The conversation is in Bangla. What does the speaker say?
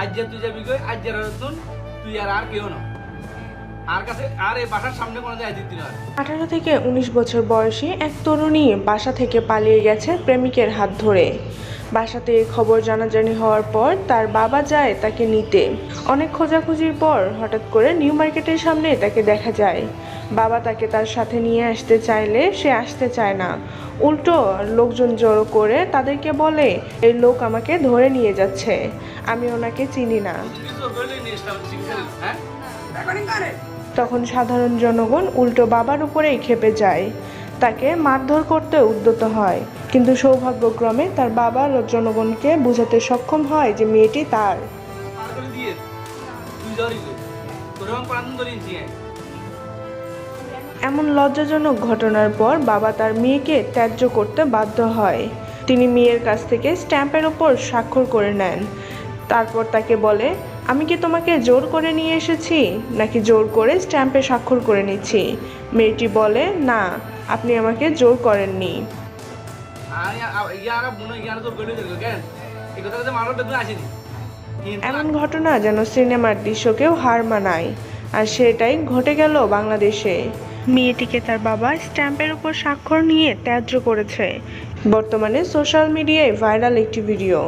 আজ যে তুই যাবি কই? আজ নতুন তুই আর আর কেউ না। আর কাছে সামনে কোনো দিতি আঠারো থেকে উনিশ বছর বয়সী এক তরুণী বাসা থেকে পালিয়ে গেছে প্রেমিকের হাত ধরে। বাসাতে খবর জানাজানি হওয়ার পর তার বাবা যায় তাকে নিতে। অনেক খোঁজাখুঁজির পর হঠাৎ করে নিউ মার্কেটের সামনে তাকে দেখা যায়। বাবা তাকে তার সাথে নিয়ে আসতে চাইলে সে আসতে চায় না। উল্টো লোকজন জড়ো করে তাদেরকে বলে, এই লোক আমাকে ধরে নিয়ে যাচ্ছে। আমি ওনাকে চিনি না। তখন সাধারণ জনগণ উল্টো বাবার উপরেই খেপে যায়। তাকে মারধর করতে উদ্যত হয়। কিন্তু সৌভাগ্যক্রমে তার বাবা জনগণকে বোঝাতে সক্ষম হয় যে মেয়েটি তার। এমন লজ্জাজনক ঘটনার পর বাবা তার মেয়েকে ত্যায্য করতে বাধ্য হয়। তিনি মেয়ের কাছ থেকে স্ট্যাম্পের ওপর স্বাক্ষর করে নেন। তারপর তাকে বলে আমি কি তোমাকে জোর করে নিয়ে এসেছি? নাকি জোর করে স্ট্যাম্পে স্বাক্ষর করে নিচ্ছি? মেয়েটি বলে না আপনি আমাকে জোর করেননি। মনে এমন ঘটনা যেন সিনেমার দৃশ্যকেও হার মানায়। আর সেটাই ঘটে গেল বাংলাদেশে। মেয়েটিকে তার বাবা স্ট্যাম্পের উপর স্বাক্ষর নিয়ে ত্যায্য করেছে। বর্তমানে সোশ্যাল মিডিয়ায় ভাইরাল একটি ভিডিও।